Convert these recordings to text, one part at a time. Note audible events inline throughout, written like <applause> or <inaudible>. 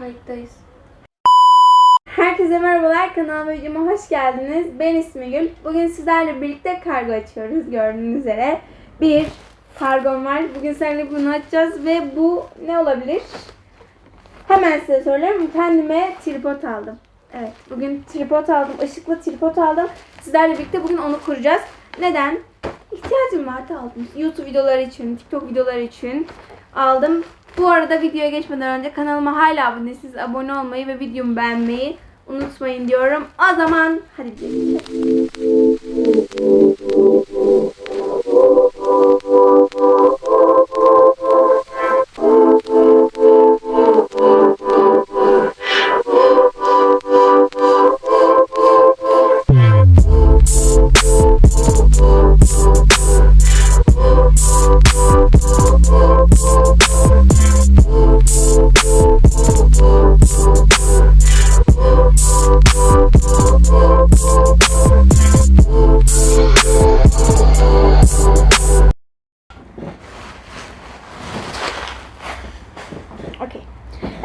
Kayıttayız. Herkese merhabalar kanalıma videoma hoş geldiniz. Ben ismi Gül. Bugün sizlerle birlikte kargo açıyoruz gördüğünüz üzere. Bir kargom var. Bugün seninle bunu açacağız ve bu ne olabilir? Hemen size söyleyeyim. Kendime tripod aldım. Evet bugün tripod aldım. Işıklı tripod aldım. Sizlerle birlikte bugün onu kuracağız. Neden? İhtiyacım vardı aldım. YouTube videoları için, TikTok videoları için aldım. Bu arada videoya geçmeden önce kanalıma hala abone değilseniz abone olmayı ve videomu beğenmeyi unutmayın diyorum. O zaman hadi videoya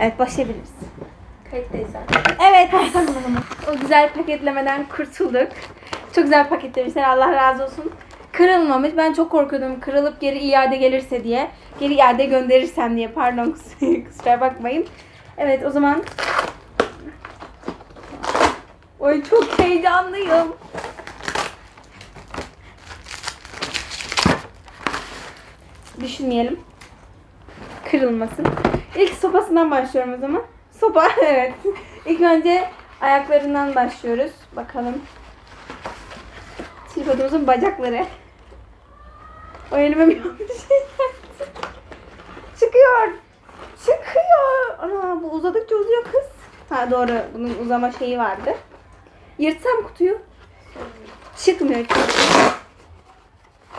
Evet başlayabiliriz. Kayıttayız zaten. Evet. <laughs> o güzel paketlemeden kurtulduk. Çok güzel paketlemişler. Allah razı olsun. Kırılmamış. Ben çok korkuyordum. Kırılıp geri iade gelirse diye. Geri iade gönderirsem diye. Pardon kus- <laughs> kusura bakmayın. Evet o zaman. Oy çok heyecanlıyım. Düşünmeyelim kırılmasın. İlk sopasından başlıyorum o zaman. Sopa <laughs> evet. İlk önce ayaklarından başlıyoruz. Bakalım. Tripodumuzun bacakları. O elime <laughs> bir şey geldi. Çıkıyor. Çıkıyor. Ana bu uzadıkça uzuyor kız. Ha doğru. Bunun uzama şeyi vardı. Yırtsam kutuyu. Çıkmıyor.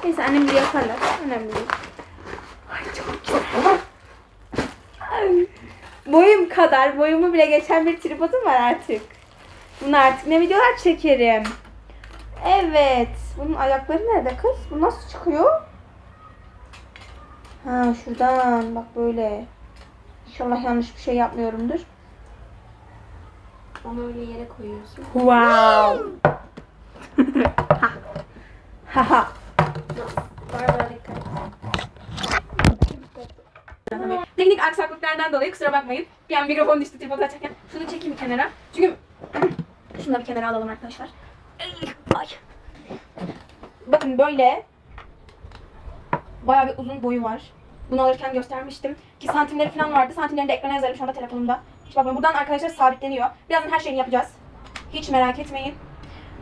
Neyse annem bir yaparlar. Önemli değil. Ay çok güzel. Boyum kadar, boyumu bile geçen bir tripodum var artık. Bunu artık ne videolar çekerim. Evet. Bunun ayakları nerede kız? Bu nasıl çıkıyor? Ha şuradan bak böyle. İnşallah yanlış bir şey yapmıyorumdur. Onu öyle yere koyuyorsun. Wow. <laughs> Haha. Barbara Teknik aksaklıklardan dolayı kusura bakmayın. Bir an mikrofon düştü tripod açarken. Şunu çekeyim bir kenara. Çünkü <clears throat> şunu da bir kenara alalım arkadaşlar. Ay. Bakın böyle bayağı bir uzun boyu var. Bunu alırken göstermiştim. Ki santimleri falan vardı. Santimlerini de ekrana yazarım şu anda telefonumda. Hiç bakmayın. Buradan arkadaşlar sabitleniyor. Birazdan her şeyini yapacağız. Hiç merak etmeyin.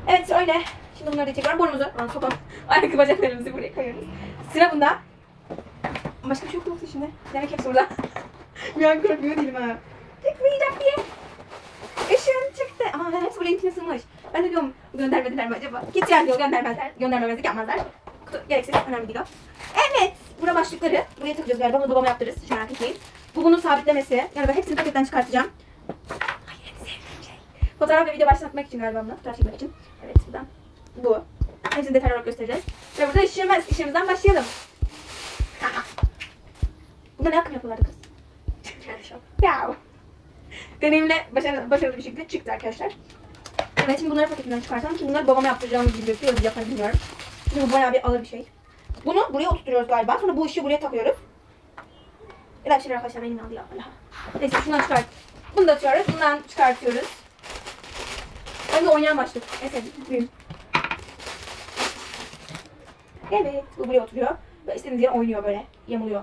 Evet öyle. Şimdi bunları da çekiyorum. Burnumuzu, sokam. <laughs> Ayakkabı bacaklarımızı buraya koyuyoruz. Sıra bunda. Başka bir şey yok mu şimdi? Demek hepsi burada. <laughs> bir an korkmuyor değilim ha. Çıkmayacak diye. Işığın çıktı. Ama hepsi buraya içine sığmış. Ben de diyorum göndermediler mi acaba? Git yani diyor göndermezler. Göndermemezlik yapmazlar. Kutu gereksiz önemli değil o. Evet. Bura başlıkları. Buraya takacağız galiba. Bunu babama yaptırırız. Hiç merak etmeyin. Bu bunun sabitlemesi. Yani ben hepsini paketten çıkartacağım. Ay en sevdiğim şey. Fotoğraf ve video başlatmak için galiba bunu. Fotoğraf çekmek için. Evet buradan. Bu. Hepsini detaylı olarak göstereceğiz. Ve burada işimiz. İşimizden başlayalım. Ne akım yapıyorlardı kız? Ya. Deneyimle başarılı, başarılı bir şekilde çıktı arkadaşlar. Evet şimdi bunları paketinden çıkartalım ki bunları babama yaptıracağımız gibi gözüküyor. Yapar bilmiyorum. Çünkü bu bayağı bir ağır bir şey. Bunu buraya oturtuyoruz galiba. Sonra bu ışığı buraya takıyoruz. Biraz şeyler arkadaşlar benim aldı ya. Neyse şundan çıkart. Bunu da atıyoruz. Bundan çıkartıyoruz. Önce oynayan başlık. En sevdiğim. Evet. Bu buraya oturuyor. Ve istediğiniz yere oynuyor böyle. Yamuluyor.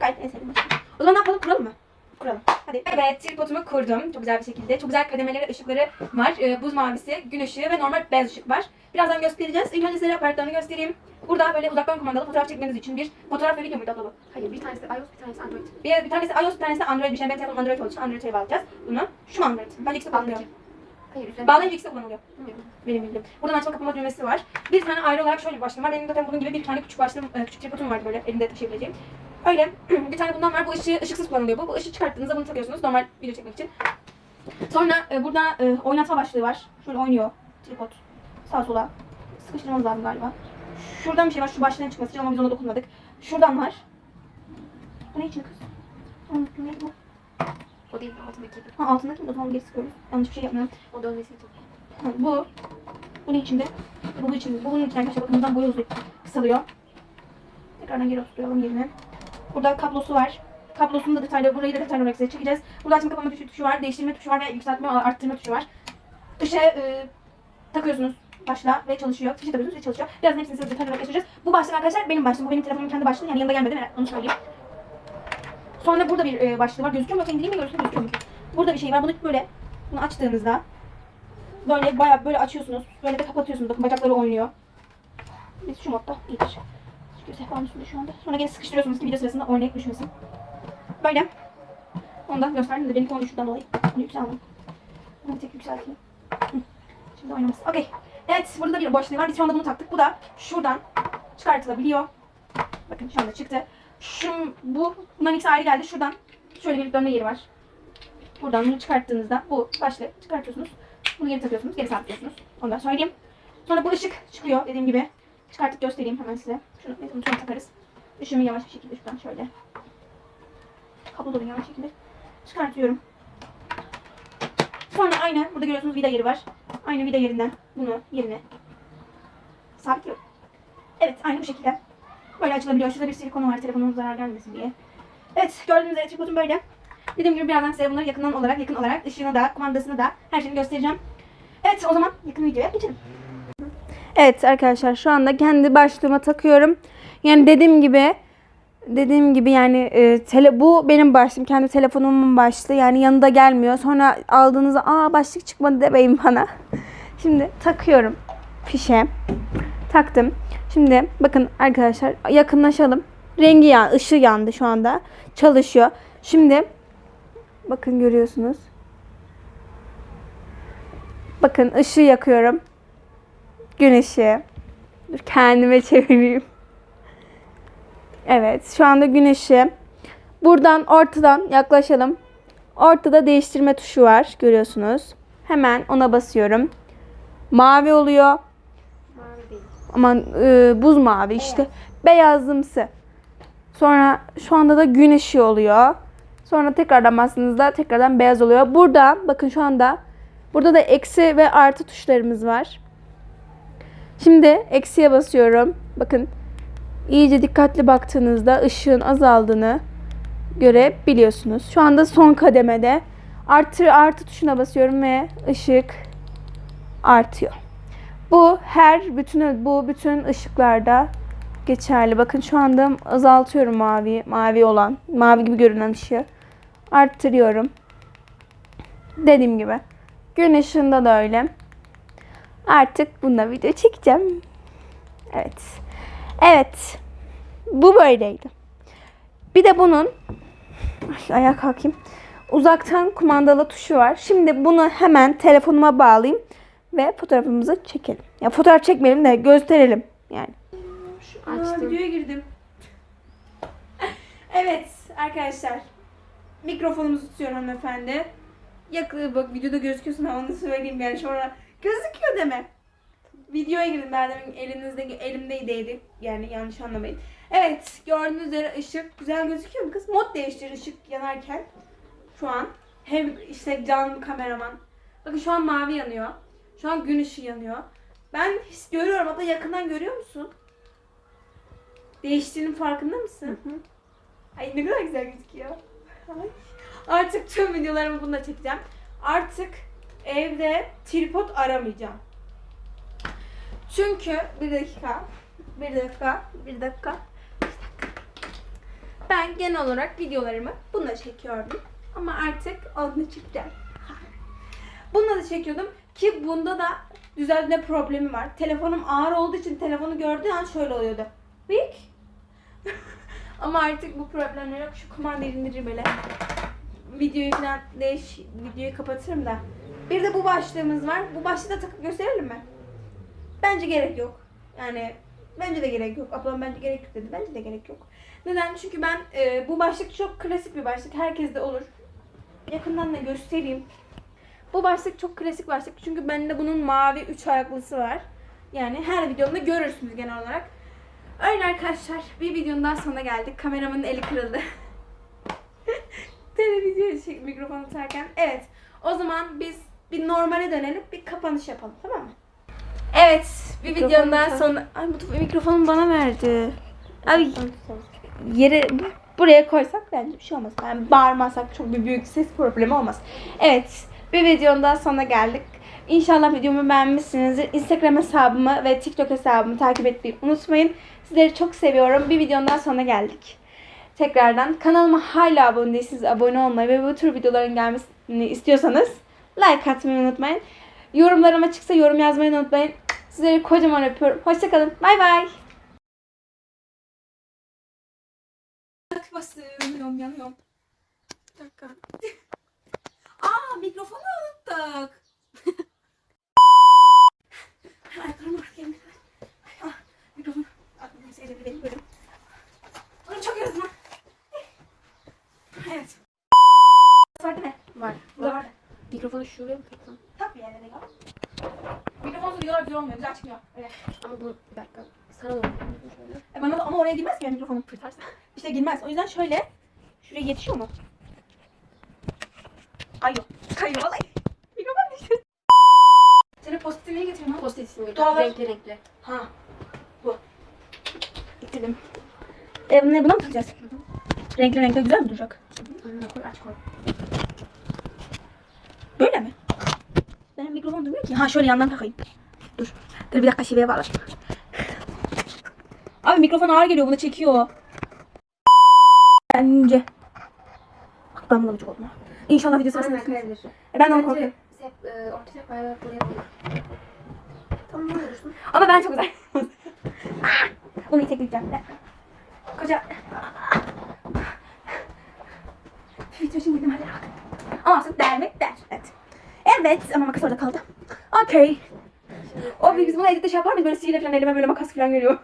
Gayet en sevdiğim başlık. O zaman ne yapalım? Kuralım mı? Kuralım. Hadi. Evet, tripodumu kurdum. Çok güzel bir şekilde. Çok güzel kademeleri, ışıkları var. Ee, buz mavisi, gün ışığı ve normal beyaz ışık var. Birazdan göstereceğiz. İlk önce size aparatlarını göstereyim. Burada böyle uzaktan kumandalı fotoğraf çekmeniz için bir fotoğraf ve video muydu abla bu? Hayır bir tanesi iOS bir tanesi Android. Bir, bir tanesi iOS, bir tanesi Android bir şey. Benim telefonum Android olduğu için Android'e bağlayacağız bunu. Şu mu Android? Bence ikisi kullanılıyor. Hayır üzerine. Bağlayınca ikisi kullanılıyor. Benim bildiğim. Buradan açma kapama düğmesi var. Bir tane ayrı olarak şöyle bir başlığım var. Benim zaten bunun gibi bir tane küçük başlığım, e, küçük tripodum vardı böyle elimde taşıyabileceğim. Öyle <clears throat> bir tane bundan var. Bu ışığı ışıksız kullanılıyor bu. Bu ışığı çıkarttığınızda bunu takıyorsunuz normal video çekmek için. Sonra e, burada e, oynatma başlığı var. Şöyle oynuyor tripod. Sağa sola. Sıkıştırmamız lazım galiba. Şuradan bir şey var. Şu başlığın çıkması için ama biz ona dokunmadık. Şuradan var. Bu ne için kız? Unuttum ne bu? O değil altındaki. Ha altındaki mi? O zaman geri sıkıyoruz. Yanlış bir şey yapmıyorum. O dönmesini tut. Ha, bu. Bu ne içinde? Bu bu içinde. Bu bunun içinde arkadaşlar. Bakın buradan boy uzuyor. Kısalıyor. Tekrardan geri oturtuyalım yerine. Burada kablosu var. Kablosunu da detaylı, burayı da detaylı olarak size çekeceğiz. Burada açma kapama tuşu, tuşu var, değiştirme tuşu var ve yükseltme, arttırma tuşu var. Işığı e, takıyorsunuz başla ve çalışıyor. Fişe takıyorsunuz ve çalışıyor. Birazdan hepsini size detaylı olarak göstereceğiz. Bu başlık arkadaşlar benim başlığım. Bu benim telefonumun kendi başlığı. Yani yanında gelmedi. Onu söyleyeyim. Sonra burada bir e, başlığı var. Gözüküyor mu? Bakın indireyim mi? Görürsün gözüküyor mu? Burada bir şey var. Bunu böyle bunu açtığınızda böyle bayağı böyle açıyorsunuz. Böyle de kapatıyorsunuz. Bakın bacakları oynuyor. Biz şu modda iyidir. Çünkü sehpanın üstünde şu anda. Sonra gene sıkıştırıyorsunuz ki video sırasında oynayıp düşmesin. Böyle. Onu da gösterdim de benim konu şuradan dolayı. Bunu yükseldim. Bunu tek yükselteyim. Şimdi oynamaz. Okey. Evet burada bir boşluğu var. Biz şu anda bunu taktık. Bu da şuradan çıkartılabiliyor. Bakın şu anda çıktı. Şu, bu, bunların ikisi ayrı geldi. Şuradan şöyle bir dönme yeri var. Buradan bunu çıkarttığınızda bu başlığı çıkartıyorsunuz. Bunu geri takıyorsunuz. Geri sabitlıyorsunuz. Ondan söyleyeyim. Sonra bu ışık çıkıyor dediğim gibi. Çıkartıp göstereyim hemen size. Şunu bunu sonra takarız. Işığımı yavaş bir şekilde şuradan şöyle. Kablo dolu yavaş şekilde çıkartıyorum. Sonra aynı burada görüyorsunuz vida yeri var. Aynı vida yerinden bunu yerine sabitliyorum. Evet aynı bu şekilde. Böyle açılabiliyor. Şurada bir silikon var telefonun zarar gelmesin diye. Evet gördüğünüz üzere tripodum böyle. Dediğim gibi birazdan size bunları yakından olarak yakın olarak ışığını da kumandasını da her şeyini göstereceğim. Evet o zaman yakın videoya geçelim. Evet arkadaşlar şu anda kendi başlığıma takıyorum. Yani dediğim gibi dediğim gibi yani e, tele, bu benim başlığım. Kendi telefonumun başlığı. Yani yanında gelmiyor. Sonra aldığınızda aa başlık çıkmadı demeyin bana. <laughs> Şimdi takıyorum fişe. Taktım. Şimdi bakın arkadaşlar yakınlaşalım. Rengi yan, ışığı yandı şu anda. Çalışıyor. Şimdi bakın görüyorsunuz. Bakın ışığı yakıyorum. Gün ışığı. Dur kendime <laughs> çevireyim. Evet şu anda gün ışığı. Buradan ortadan yaklaşalım. Ortada değiştirme tuşu var görüyorsunuz. Hemen ona basıyorum. Mavi oluyor. Mavi değil. Aman e, buz mavi işte. Beyazımsı. Sonra şu anda da gün ışığı oluyor. Sonra tekrardan bastığınızda tekrardan beyaz oluyor. Burada bakın şu anda burada da eksi ve artı tuşlarımız var. Şimdi eksiye basıyorum. Bakın iyice dikkatli baktığınızda ışığın azaldığını görebiliyorsunuz. Şu anda son kademede artı artı tuşuna basıyorum ve ışık artıyor. Bu her bütün bu bütün ışıklarda geçerli. Bakın şu anda azaltıyorum mavi mavi olan mavi gibi görünen ışığı arttırıyorum. Dediğim gibi gün ışığında da öyle. Artık bunda video çekeceğim. Evet. Evet. Bu böyleydi. Bir de bunun Ay, ayağa kalkayım. Uzaktan kumandalı tuşu var. Şimdi bunu hemen telefonuma bağlayayım ve fotoğrafımızı çekelim. Ya fotoğraf çekmeyelim de gösterelim yani. Açtım. videoya girdim. <laughs> evet arkadaşlar. Mikrofonumuzu tutuyorum hanımefendi. Yakın bak videoda gözüküyorsun ama onu söyleyeyim yani sonra gözüküyor deme. Videoya girdim daha demin elinizdeki elimdeydi yani yanlış anlamayın. Evet gördüğünüz üzere ışık güzel gözüküyor mu kız? Mod değiştir ışık yanarken. Şu an hem işte canlı kameraman. Bakın şu an mavi yanıyor. Şu an gün ışığı yanıyor. Ben his görüyorum hatta yakından görüyor musun? Değiştiğinin farkında mısın? Ay ne kadar güzel gözüküyor. Ay. Artık tüm videolarımı bununla çekeceğim. Artık evde tripod aramayacağım. Çünkü bir dakika, bir dakika, bir dakika, bir dakika. Ben genel olarak videolarımı bununla çekiyordum. Ama artık onunla çekeceğim. Bununla da çekiyordum ki bunda da düzeltme problemi var. Telefonum ağır olduğu için telefonu gördüğü an şöyle oluyordu. Büyük. <laughs> Ama artık bu problemler yok. Şu kumandayı indiririm böyle. Videoyu falan değiş, videoyu kapatırım da. Bir de bu başlığımız var. Bu başlığı da takıp gösterelim mi? Bence gerek yok. Yani bence de gerek yok. Ablam bence gerek yok dedi. Bence de gerek yok. Neden? Çünkü ben e, bu başlık çok klasik bir başlık. Herkes de olur. Yakından da göstereyim. Bu başlık çok klasik başlık. Çünkü bende bunun mavi üç ayaklısı var. Yani her videomda görürsünüz genel olarak. Öyle arkadaşlar. Bir videonun daha sonuna geldik. Kameramanın eli kırıldı. <laughs> televizyon şey, mikrofonu tutarken. Evet. O zaman biz bir normale dönelim. Bir kapanış yapalım. Tamam mı? Evet. Bir Mikrofonu videonun daha tutar. sonra... Ay bu mikrofonu bana verdi. Abi yere buraya koysak bence bir şey olmaz. Yani bağırmazsak çok bir büyük ses problemi olmaz. Evet. Bir videonun daha sonuna geldik. İnşallah videomu beğenmişsinizdir. Instagram hesabımı ve TikTok hesabımı takip etmeyi unutmayın. Sizleri çok seviyorum. Bir videonun daha sonuna geldik. Tekrardan kanalıma hala abone değilseniz abone olmayı ve bu tür videoların gelmesini istiyorsanız like atmayı unutmayın. Yorumlarıma çıksa yorum yazmayı unutmayın. Sizleri kocaman öpüyorum. Hoşçakalın. Bay bay. Basıyorum yanıyorum. Bir dakika. <laughs> Aa mikrofonu unuttuk. <laughs> Ayaklarım ağrıyor. Ah, mikrofon. Aklımda seyredildi benim bölüm. Oğlum çok yoruldum ha. Evet. Var değil mi? Var. Burada var. Mikrofonu şuraya mı taksam? Tak bir yerine de ya. Mikrofonsuz videolar güzel olmuyor. Güzel çıkmıyor. Öyle. Ama bu bir dakika. Sana da şöyle. E bana da ama oraya girmez ki benim mikrofonum. Fırtarsa. <laughs> İşte girmez. O yüzden şöyle. Şuraya yetişiyor mu? Kayıyor. Kayıyor vallahi. Mikrofon düştü. Senin postitini niye getirdin lan? Post-it ismi. Doğal- Renkli renkli. Ha. Bu. Getirdim. E bunu buna mı takacağız? Renkli renkli güzel mi duracak? Önüne koy aç koy. Böyle mi? Benim mikrofon durmuyor ki. Ha şöyle yandan takayım. Dur. Dur bir dakika şiveye bağlar. Abi mikrofon ağır geliyor. Bunu çekiyor. Bence. Bak ben buna gıcık oldum. İnşallah video sırasında. E ben de onu korkuyorum. E? Ama ben çok güzel. <laughs> Bunu itekleyeceğim. Koca. İçin girdim hadi bak. Ama dermek der. Evet. Evet ama makas orada kaldı. Okey. O biz bunu editte şey yapar mıyız? Böyle sihirle falan elime böyle makas falan geliyor.